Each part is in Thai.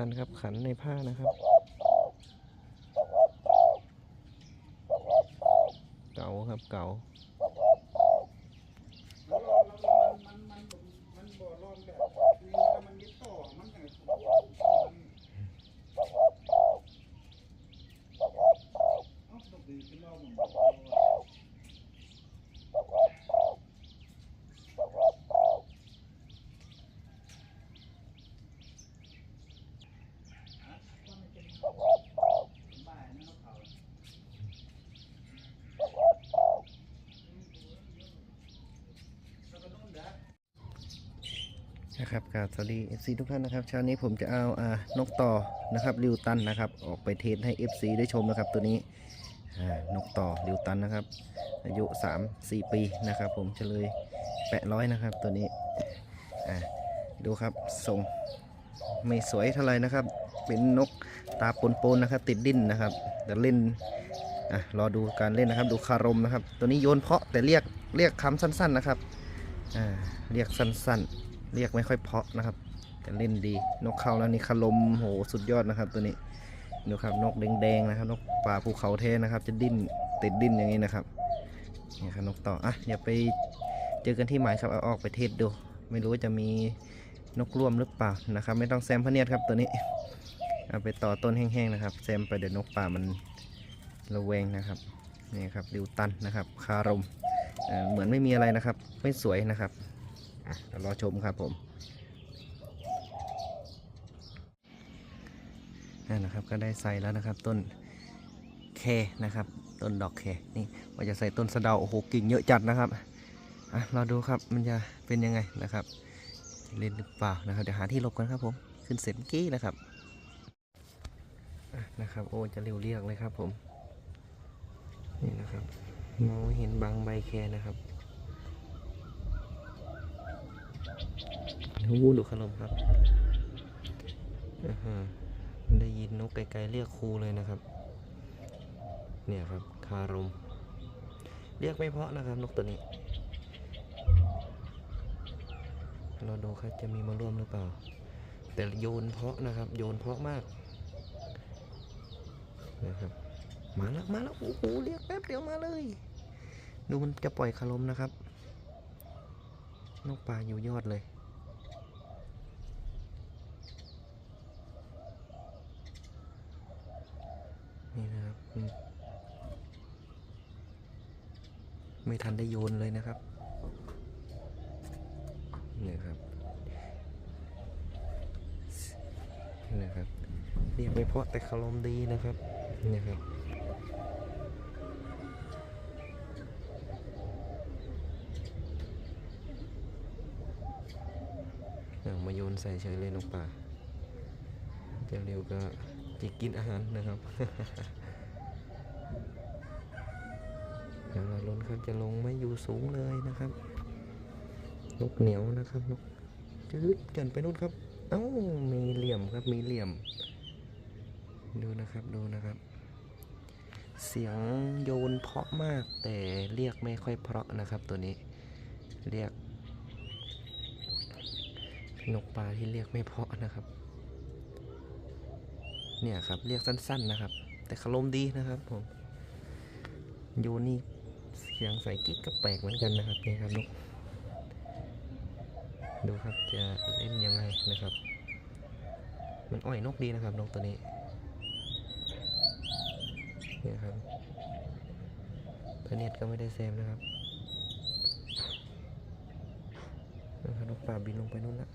ันครับขันในผ้านะครับเก่าครับเก่า แล้วเราเรามันมันมันบ่ร้อนแบบนี้แล้วมันยึดต่อมันอย่างเอ้าดอกดีขึ้นเราเหมือนกัน นะครับกาบสวัสดี FC ทุกท่านนะครับเช้านี้ผมจะเอาอ่านกต่อนะครับริวตันนะครับออกไปเทสให้ FC ได้ชมนะครับตัวนี้นกต่อริวตันนะครับ อายุ 3 4 ปีนะครับ ผมเฉลยแปะร้อยนะครับตัวนี้ดูครับทรงไม่สวยเท่าไหร่นะครับ เป็นนกตาปนๆนะครับ ติดดิ้นนะครับแต่เล่นอะรอดูการเล่นนะครับ ดูคารมนะครับ ตัวนี้โยนเพาะแต่เรียกเรียกคำสั้น ๆนะครับอ่าเรียกสั้นๆ เรียกไม่ค่อยเพาะนะครับแต่เล่นดี นกเขาแล้วนี่คารมโหสุดยอดนะครับ ตัวนี้ดูครับนกแดงๆนะครับ นกป่าภูเขาแท้นะครับ จะดิ้นติดดิ้นอย่างนี้นะครับนี่ครับนกต่ออะอย่าไปเจอกันที่หมายครับเอาออกไปเทศดู ไม่รู้ว่าจะมีนกร่วมหรือเปล่านะครับ ไม่ต้องแซมพเนียดครับตัวนี้เอาไปต่อต้นแห้งๆนะครับแซมไปเดี๋ยวนกป่ามันระแวงนะครับนี่ครับดิวตันนะครับคารมเอ่อเหมือนไม่มีอะไรนะครับ ไม่สวยนะครับ เดี๋ยวรอชมครับผมนั่นนะครับก็ได้ใส่แล้วนะครับต้นแคนะครับ ต้นดอกแคนี่ว่าจะใส่ต้นสะเดาโอ้โหกิ่งเยอะจัดนะครับอะเราดูครับมันจะเป็นยังไงนะครับเล่นหรือเปล่านะครับเดี๋ยวหาที่หลบกันครับผมขึ้นเสร็จกี้นะครับนะครับโอ้จะเร็วเรียกเลยครับผมนี่นะครับมองเห็นบางใบแคนะครับ หูดูขนมครับอื้อหือได้ยินนกไกลๆเรียกครูเลยนะครับ เนี่ยครับคารม เรียกไม่เพาะนะครับ นกตัวนี้ เราดูครับจะมีมาร่วมหรือเปล่า แต่โยนเพาะนะครับ โยนเพาะมากนะครับมาแล้วมาแล้วโอ้โหเรียกแป๊บเดียวมาเลย ดูมันจะปล่อยคารมนะครับ นกป่าอยู่ยอดเลย นี่นะครับอืม ไม่ทันได้โยนเลยนะครับนี่ครับนี่ครับเรียกไม่เพราะแต่คารมดีนะครับนี่ครับมาโยนใส่เฉยเลยนกป่าเจ้าเร็วก็จะกินอาหารนะครับ เดี๋ยวเราลุ้น ครับ จะลงไม่อยู่สูงเลยนะครับ นกเหนียวนะครับนกจืดเกินไปนู่นครับ เอ้ามีเหลี่ยมครับมีเหลี่ยม ดูนะครับดูนะครับ เสียงโยนเพาะมาก แต่เรียกไม่ค่อยเพราะนะครับตัวนี้เรียก นกปลาที่เรียกไม่เพาะนะครับ เนี่ยครับเรียกสั้น ๆนะครับ แต่คารมดีนะครับผมโยนนี่ เสียงใส่กิ๊กก็แปลกเหมือนกันนะครับนี่ครับนกดูครับจะเล่นยังไงนะครับ มันอ่อยนกดีนะครับนกตัวนี้เนี่ยครับพเนียดก็ไม่ได้แซมนะครับนะครับนกป่าบินลงไปนู่นละ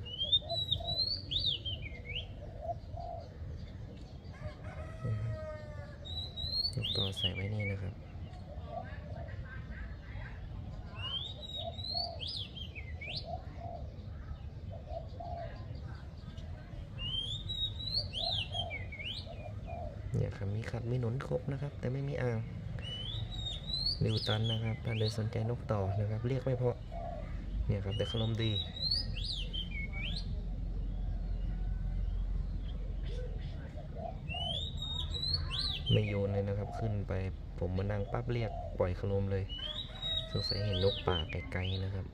ลูกต่อใส่ไว้นี่นะครับ เนี่ยครับ มีขัดมีหนุนครบนะครับ แต่ไม่มีอ่างริวตันนะครับท่านใดสนใจนกต่อนะครับ เรียกไม่เพราะเนี่ยครับแต่ขนมดีไม่โยนเลยนะครับ ขึ้นไปผมมานั่งปั๊บเรียกปล่อยขลมเลย สงสัยเห็นนกป่าไกลๆนะครับ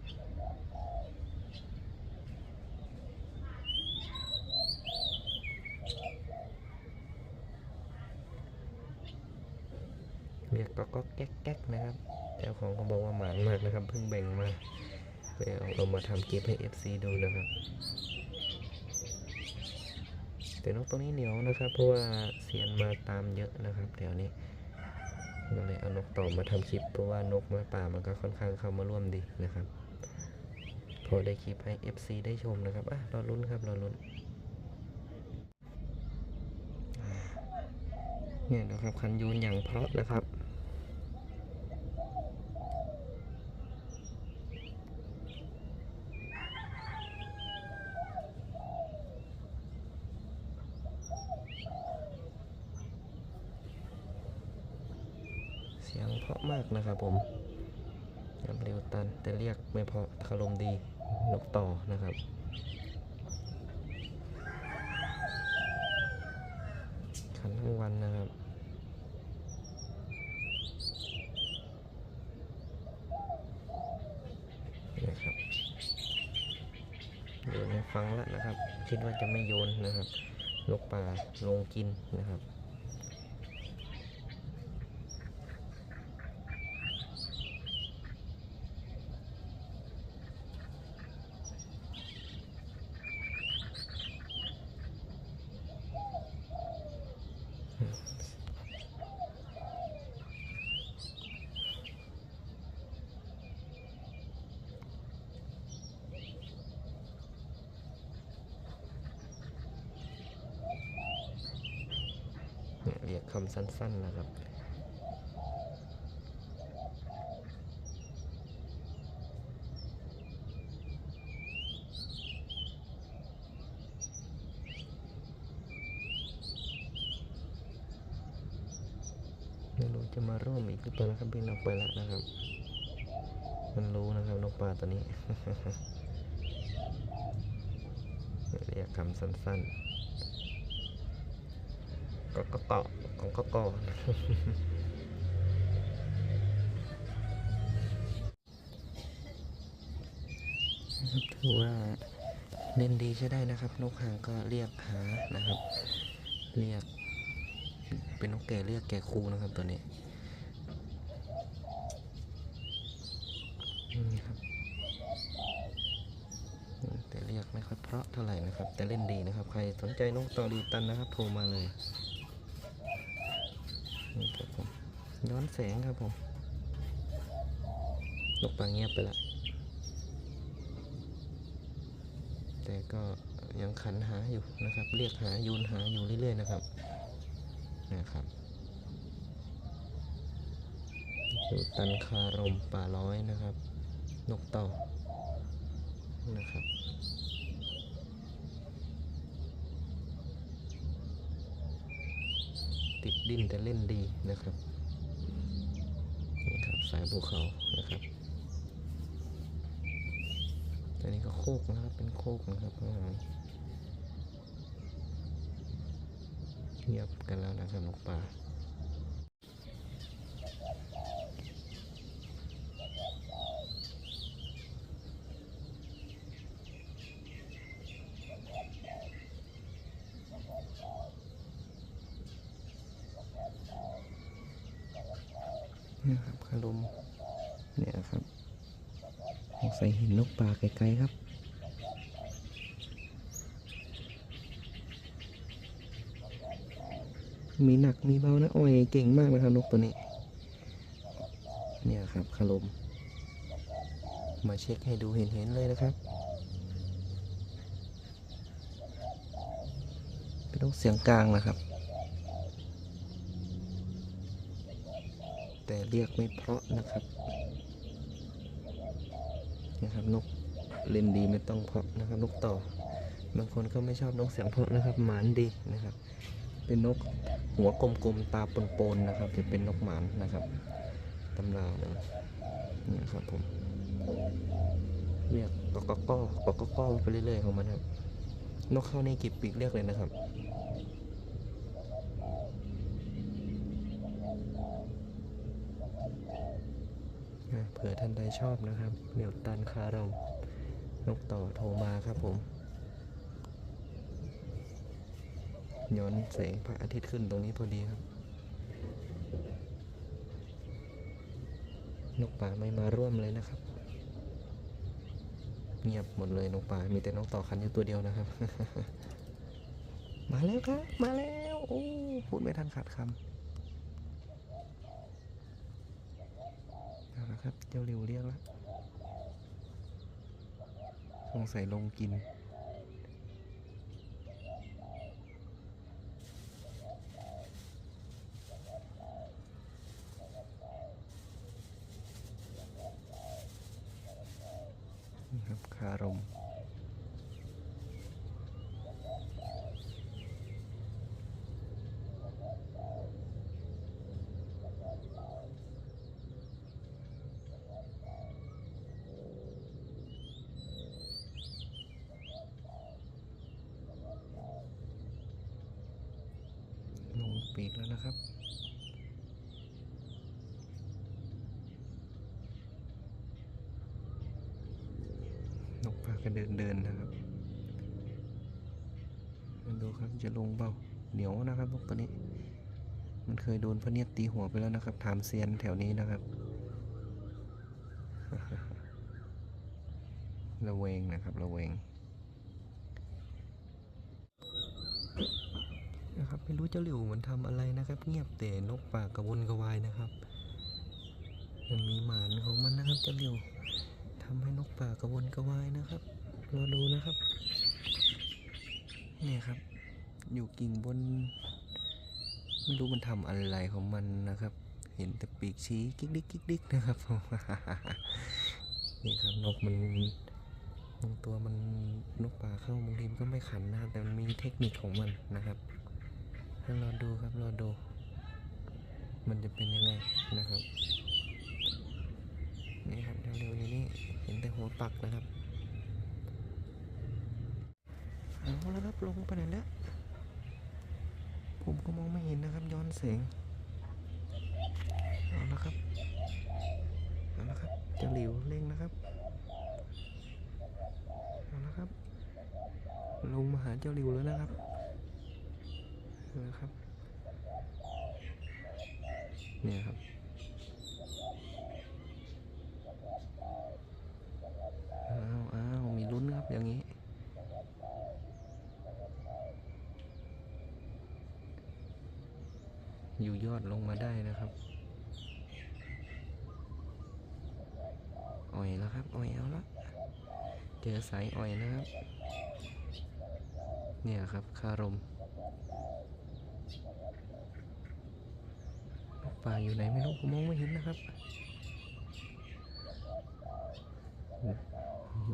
เรียกก็ก็แก๊กแก๊กนะครับเจ้าของเขาบอกว่าหมานมากนะครับ เพิ่งแบ่งมาไปเอาเอามาทำเก็บให้ FC ดูนะครับ แต่นกตัวนี้เหนียวนะครับ เพราะว่าเสียนมาตามเยอะนะครับแถวนี้ก็เลยเอานกต่อมาทำคลิป เพราะว่านกไม้ป่ามันก็ค่อนข้างเข้ามาร่วมดีนะครับ พอได้คลิปให้ FC ได้ชมนะครับอะรอลุ้นครับรอลุ้นเนี่ยนะครับคันยูนอย่างเพราะนะครับ เสียงเพราะมากนะครับผมยำเร็วตันแต่เรียกไม่เพราะคารมดีนกต่อนะครับขันทั้งวันนะครับนะครับโยนให้ฟังแล้วนะครับ คิดว่าจะไม่โยนนะครับ นกป่าลงกินนะครับ เนี่ยเรียก คำสั้นๆนะครับ ไม่รู้จะมาร่วมอีกหรือเปล่านะครับบินออกไปแล้วนะครับ มันรู้นะครับนกปลาตัวนี้เรียกคำสั้นๆ ก็ก็เกาะของ ก็เกาะถือว่าเล่นดีใช้ได้นะครับ นกหางก็เรียกหานะครับ เรียก เป็นนกแก่เรียกแก่ครูนะครับตัวนี้นี่ครับแต่เรียกไม่ค่อยเพราะเท่าไหร่นะครับ แต่เล่นดีนะครับ ใครสนใจนกต่อดีตันนะครับโทรมาเลย นี่ครับผมย้อนแสงครับผมนกปลาเงียบไปละแต่ก็ยังขันหาอยู่นะครับ เรียกหายูนหาอยู่เรื่อยๆนะครับนะครับอยู่ตันคารมป่าร้อยนะครับ นกเต่อนะครับ ติดดินแต่เล่นดีนะครับนี่ครับสายภูเขานะครับอันนี้ก็โคกนะครับเป็นโคกนะครับเงียบกันแล้วนะครับนกป่า เนี่ครับคารมเนี่ยครับใส่หินนกปลาไกลๆครับมีหนักมีเบานะอ้อยเก่งมากนะครับนกตัวนี้ เนี่ยครับคารม มาเช็คให้ดูเห็นๆเลยนะครับเป็นนกเสียงกลางนะครับ แต่ เรียกไม่เพราะนะครับนะครับนกเล่นดีไม่ต้องเพราะนะครับนกต่อบางคนก็ไม่ชอบนกเสียงเพราะนะครับ หมานดีนะครับ เป็นนกหัวกลมๆตาปนๆนะครับจะเป็นนกหมานนะครับตำรานะเนี่ยครับผมเรียกกอกกอกอกก้อไปเรื่อยๆของมันครับนกเข้านี่กีบปีกเรียกเลยนะครับ อะเผื่อท่านใดชอบนะครับเหนียวตันคารมนกต่อโทรมาครับผมย้อนแสงพระอาทิตย์ขึ้นตรงนี้พอดีครับ นกป่าไม่มาร่วมเลยนะครับ เงียบหมดเลยนกป่ามีแต่นกต่อคันอยู่ตัวเดียวนะครับ มาแล้วครับ มาแล้ว โอ้พูดไม่ทันขาดคำเอาละ ครับ เจ้าริวเรียกแล้วสงสัยลงกินครับคารม ลงปีกแล้วนะครับ น ก็เดินเดินนะครับมาดูครับจะลงเปล่าเหนียวนะครับนกตัวนี้ มันเคยโดนพระเนียดตีหัวไปแล้วนะครับ ถามเซียนแถวนี้นะครับระเวงนะครับระเวงนะครับไม่รู้เจ้าหลิวมันทำอะไรนะครับ เงียบแต่นกป่ากระวนกระวายนะครับมันมีหมานของมันนะครับเจ้าหลิวทำให้นกป่ากระวนกระวายนะครับ รอดูนะครับ นี่ครับ อยู่กิ่งบน ไม่รู้มันทำอะไรของมันนะครับ เห็นแต่ปีกชี้กิ๊กดิ๊กกิ๊กดิ๊กนะครับ นี่ครับนกมันบางตัวมันนกป่าเข้าบางทีมันก็ไม่ขันนะแต่มันมีเทคนิคของมันนะครับให้รอดูครับรอดู มันจะเป็นยังไงนะครับ นี่ครับเร็วๆอยู่นี่เห็นแต่หัวปักนะครับเอา แล้วครับลงไปไหนแล้ว ผมก็มองไม่เห็นนะครับ ย้อนแสงเอาละครับเอาละครับเจะหลิวเร่งนะครับเอาละครับ ลงมาหาเจ้าหลิวแล้วนะครับเอาละครับ เนี่ยครับ อ้าวอ้าวมีลุ้นครับอย่างนี้ อยู่ยอดลงมาได้นะครับ อ่อยแล้วครับ อ่อยเอาละเจอสายอ่อยนะครับ เนี่ยครับคารมป่าอยู่ไหนไม่รู้ผมมองไม่เห็นนะครับ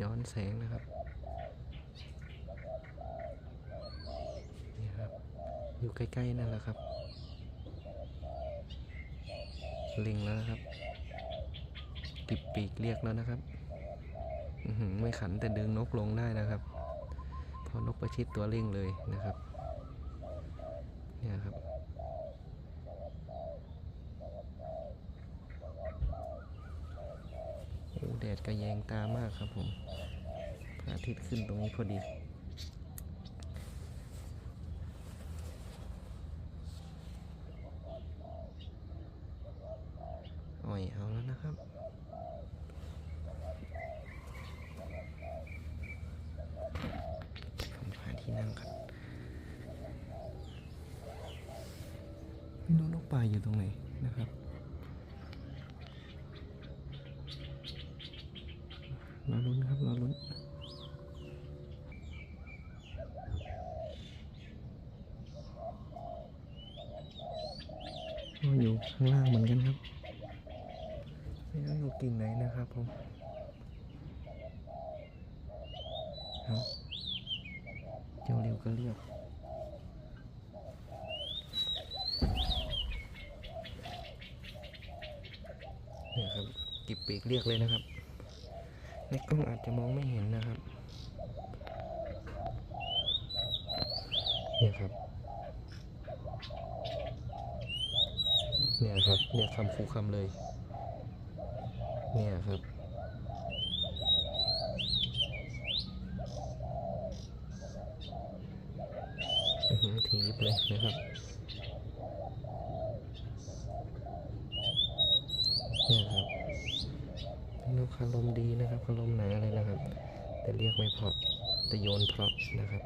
ย้อนแสงนะครับนี่ครับ อยู่ใกล้ๆนั่นแหละครับ ลิงแล้วนะครับปิดปีกเรียกแล้วนะครับไม่ขันแต่ดึงนกลงได้นะครับ พอนกประชิดตัวเร่งเลยนะครับ เนี่ยครับโอ้แดดกระแยงตามากครับผมพระอาทิตย์ขึ้นตรงนี้พอดี อ่อยเอาแล้วนะครับ ผมหาที่นั่งครับไม่รู้นกป่าอยู่ตรงไหนนะครับ รอลุ้นครับรอลุ้นก็อยู่ ข้างล่างเหมือนกันครับไม่รู้อยู่กิ่งไหนนะครับผมเจ้าเร็วก็เรียกเนี่ยครับกิบปีกเรียกเลยนะครับ ในกล้องอาจจะมองไม่เห็นนะครับ เนี่ยครับ เนี่ย ครับเนี่ยคำคูคำเลย เนี่ยครับทีบเลยนะครับเนี่ยครับคารมดีนะครับคารมหนาเลยนะครับ แต่เรียกไม่เพราะแต่โยนเพราะนะครับ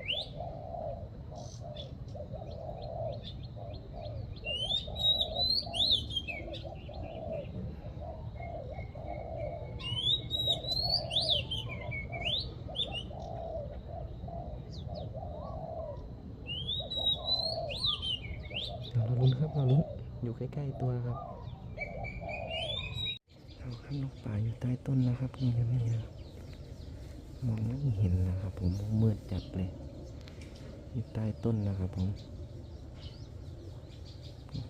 เราลุ้นครับเราลุ้นอยู่ใกล้ๆตัวครับเอาครับนกป่าอยู่ใต้ต้ นะครับนี่ครับนี่ครับมองไม่เห็นนะครับผมมืดจัดเลยอยู่ใต้ต้นนะครับผม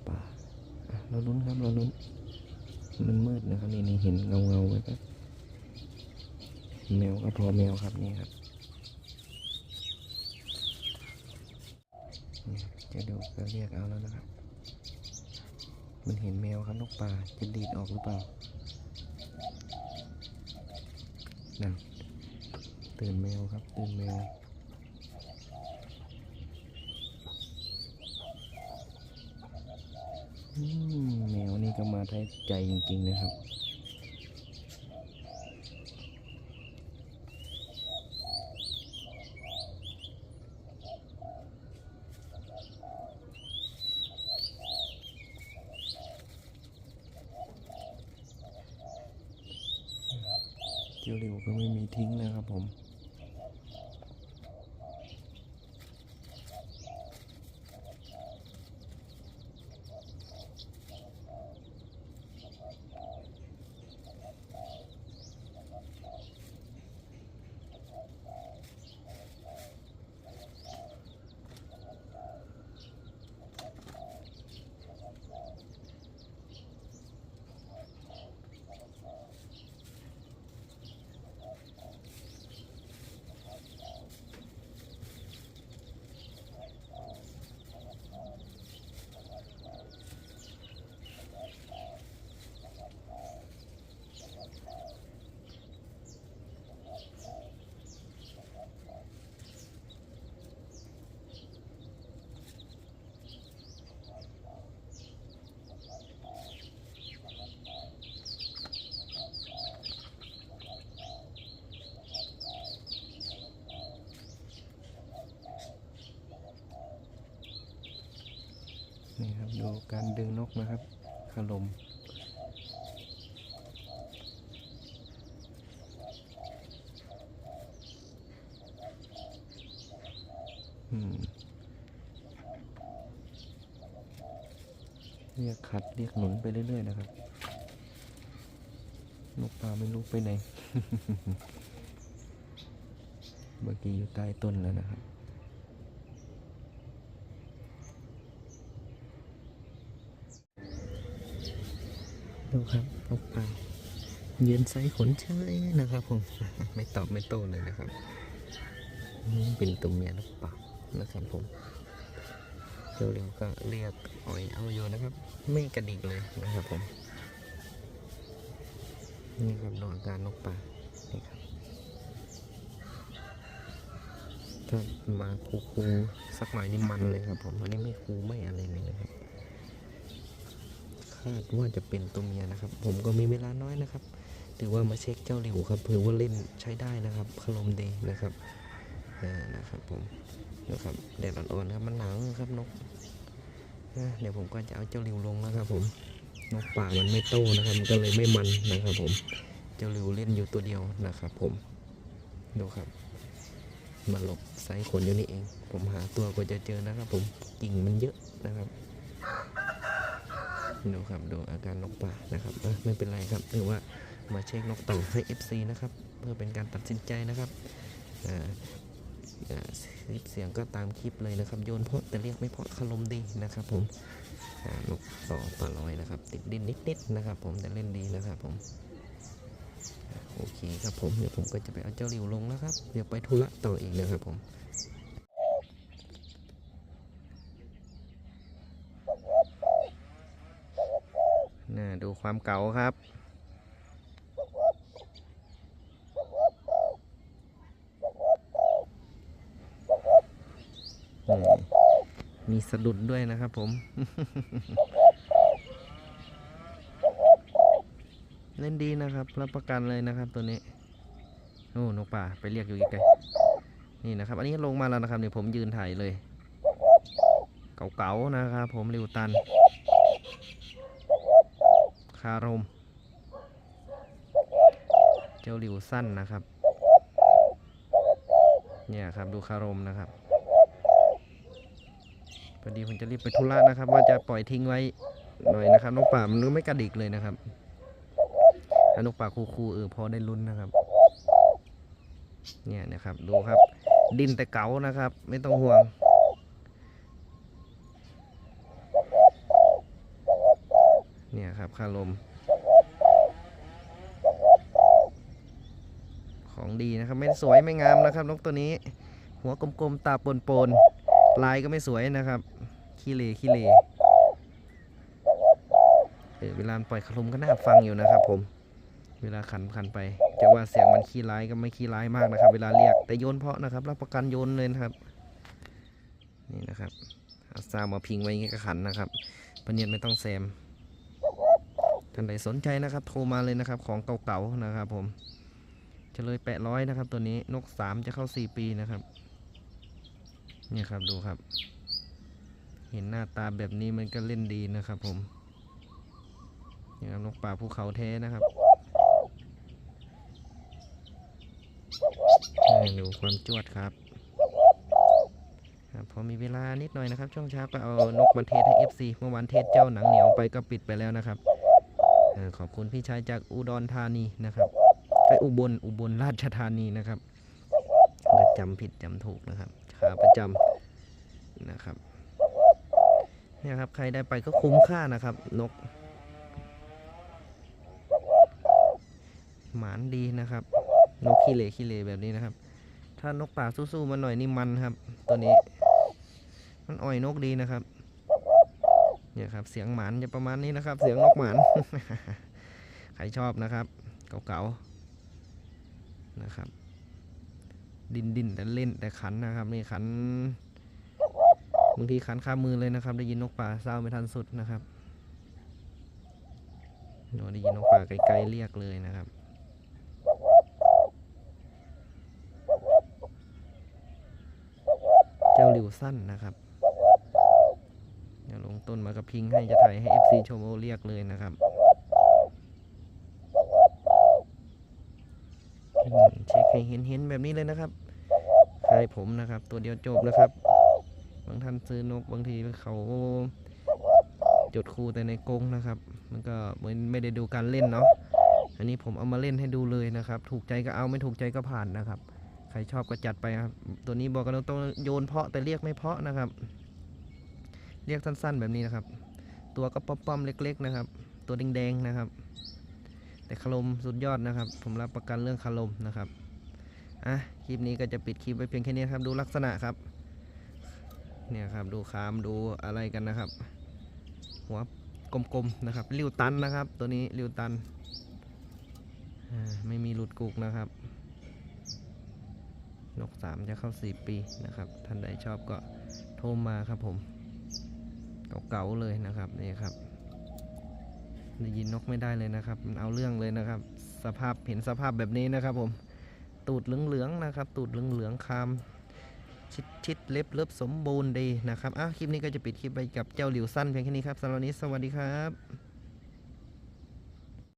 ป่าเราลุ้นครับเราลุ้น มันมืดนะครับนี่นี่เห็นเงาเงาๆไหมครับแมวก็พอแมวครับนี่ครับจะดูก็เรียกเอาแล้วนะครับ มันเห็นแมวครับนกป่าจะดีดออกหรือเปล่า นั่นตื่นแมวครับตื่นแมวอืมแมวนี่ก็มาได้ใจจริงๆนะครับ เจียวๆก็ไม่มีทิ้งนะครับผม นี่ครับ ดูการดึงนกนะครับขลมอืมเรียกขัดเรียกหนุนไปเรื่อย ๆ นะครับนกปลาไม่รู้ไปไหน เมื่อกี้อยู่ใต้ต้นแล้วนะครับ ดูครับนกปลายืนไซขนเฉยนะครับผม ไม่ตอบไม่โต้เลยนะครับนี่เป็นตัวเมียนกปลานะครับผมเร็วๆก็เรียกอ่อยเอาอยู่นะครับ ไม่กระดิกเลยนะครับผม นี่ครับดูอาการนกปลานี่ครับถ้ามาคูคูๆสักหน่อยนี่มันเลยครับผมอันนี้ไม่คูไม่อะไรเลยนะครับ คาดว่าจะเป็นตัวเมียนะครับ ผมก็มีเวลาน้อยนะครับ ถือว่ามาเช็คเจ้าเหลวครับเผื่อว่าเล่นใช้ได้นะครับคลมเดีนะครับอ่านะครับผมนะครับแดดอ่อนๆครับมันหนาวครับนกเดี๋ยวผมก็จะเอาเจ้าเหลวลงนะครับ ผมนกป่ามันไม่โตนะครับมันก็เลยไม่มันนะครับ ผมเจ้าเหลวเล่นอยู่ตัวเดียวนะครับ ผมดูครับมาหลบไซส์ขนอยู่นี่เอง ผมหาตัวกว่าจะเจอนะครับ ผมกิ่งมันเยอะนะครับ ดูครับดูอาการนกป่านะครับไม่เป็นไรครับถือว่ามาเช็คนกต่อให้ FC นะครับเพื่อเป็นการตัดสินใจนะครับคลิปเสียงก็ตามคลิปเลยนะครับ โยนเพาะแต่เรียกไม่เพาะคารมดีนะครับ ผมนกต่อป่าลอยนะครับ ติดดินนิดๆนะครับ ผมแต่เล่นดีนะครับผมโอเคครับผมเดี๋ยวผมก็จะไปเอาเจ้าหลิวลงนะครับเดี๋ยวไปธุระต่ออีกนะครับผม น่าดู ความเก่าครับ มีสะดุดด้วยนะครับผม เล่นดีนะครับ รับประกันเลยนะครับตัวนี้ โอ้นกป่าไปเรียกอยู่อีกไกลนี่นะครับ อันนี้ลงมาแล้วนะครับเดี๋ยวผมยืนถ่ายเลย เก่าๆนะครับผมริวตัน คารม เจ้าริวสั้นนะครับ เนี่ยครับดูคารมนะครับพอดีผมจะรีบไปธุระนะครับ ว่าจะปล่อยทิ้งไว้หน่อยนะครับนกป่ามันไม่กระดิกเลยนะครับถ้านกป่าคูๆเออพอได้ลุ้นนะครับ เนี่ยนะครับดูครับ ดินแต่เก๋านะครับ ไม่ต้องห่วง เนี่ยครับคารมของดีนะครับ ไม่สวยไม่งามนะครับ นกตัวนี้ หัวกลมๆ ตาปนๆ ลายก็ไม่สวยนะครับขี้เลขี้เลเออเวลาปล่อยคารมก็น่าฟังอยู่นะครับ ผม เวลาขันขันไปจะว่าเสียงมันขี้ร้ายก็ไม่ขี้ร้ายมากนะครับ เวลาเรียกแต่โยนเพาะนะครับ รับประกันโยนเลยนะครับนี่นะครับเอาซาวมาพิงไว้อย่างงี้ก็ขันนะครับประเนียนไม่ต้องแซม ท่านใดสนใจนะครับโทรมาเลยนะครับของเก่าๆนะครับ ผมเฉลยแปดร้อยนะครับ ตัวนี้นกสามจะเข้าสี่ปีนะครับเนี่ยครับดูครับ เห็นหน้าตาแบบนี้มันก็เล่นดีนะครับ ผมนี่ครับนกป่าภูเขาแท้นะครับให้ดูความจวดครับครับพอมีเวลานิดหน่อยนะครับ ช่วงเช้าก็เอานกมาเทสให้ FC เมื่อวานเทสเจ้าหนังเหนียวไปก็ปิดไปแล้วนะครับ เออขอบคุณพี่ชายจากอุดรธานีนะครับไปอุบลอุบลราชธานีนะครับก็จำผิดจำถูกนะครับขาประจำนะครับเนี่ยครับใครได้ไปก็คุ้มค่านะครับ นก หมานดีนะครับ นกขี้เหร่ขี้เหร่แบบนี้นะครับ ถ้านกป่าสู้ๆมาหน่อยนี่มันครับ ตัวนี้ มันอ่อยนกดีนะครับ เนี่ยครับเสียงหมานจะประมาณนี้นะครับ เสียงนกหมานใครชอบนะครับ เก่าๆนะครับ ดินดินแต่เล่นแต่ขันนะครับนี่ขันบางทีขันข้ามมือเลยนะครับ ได้ยินนกป่าเศร้าไม่ทันสุดนะครับโน้ได้ยินนกป่าไกลๆเรียกเลยนะครับเจ้าหลิวสั้นนะครับ ต้นมากระพิงให้จะถ่ายให้ FC ชมโอเรียกเลยนะครับเช็คให้เห็นเห็นแบบนี้เลยนะครับใครผมนะครับ ตัวเดียวจบนะครับ บางท่านซื้อนกบางทีเขาจดคูแต่ในกรงนะครับ มันก็เหมือนไม่ได้ดูการเล่นเนาะอันนี้ผมเอามาเล่นให้ดูเลยนะครับ ถูกใจก็เอาไม่ถูกใจก็ผ่านนะครับ ใครชอบก็จัดไปครับ ตัวนี้บอกกันตรงโยนเพาะแต่เรียกไม่เพาะนะครับ เรียกสั้นๆ แบบนี้นะครับ ตัวก็ป้อมๆเล็ก ๆ นะครับ ตัวแดงๆนะครับ แต่คารมสุดยอดนะครับ ผมรับประกันเรื่องคารมนะครับอะคลิปนี้ก็จะปิดคลิปไว้เพียงแค่นี้ครับ ดูลักษณะครับ เนี่ยครับดูคามดูอะไรกันนะครับ หัวกลมๆนะครับริวตันนะครับ ตัวนี้ริวตันอ่าไม่มีหลุดกุกนะครับ นกสามจะเข้าสี่ปีนะครับ ท่านใดชอบก็โทรมาครับผม เก่าๆเลยนะครับนี่ครับได้ยินนกไม่ได้เลยนะครับ มันเอาเรื่องเลยนะครับ สภาพเห็นสภาพแบบนี้นะครับ ผมตูดเหลืองๆนะครับ ตูดเหลืองๆคามชิดชิดเล็บเล็บสมบูรณ์ดีนะครับอะคลิปนี้ก็จะปิดคลิปไปกับเจ้าหลิวสั้นเพียงแค่นี้ครับสำหรับวันนี้สวัสดีครับ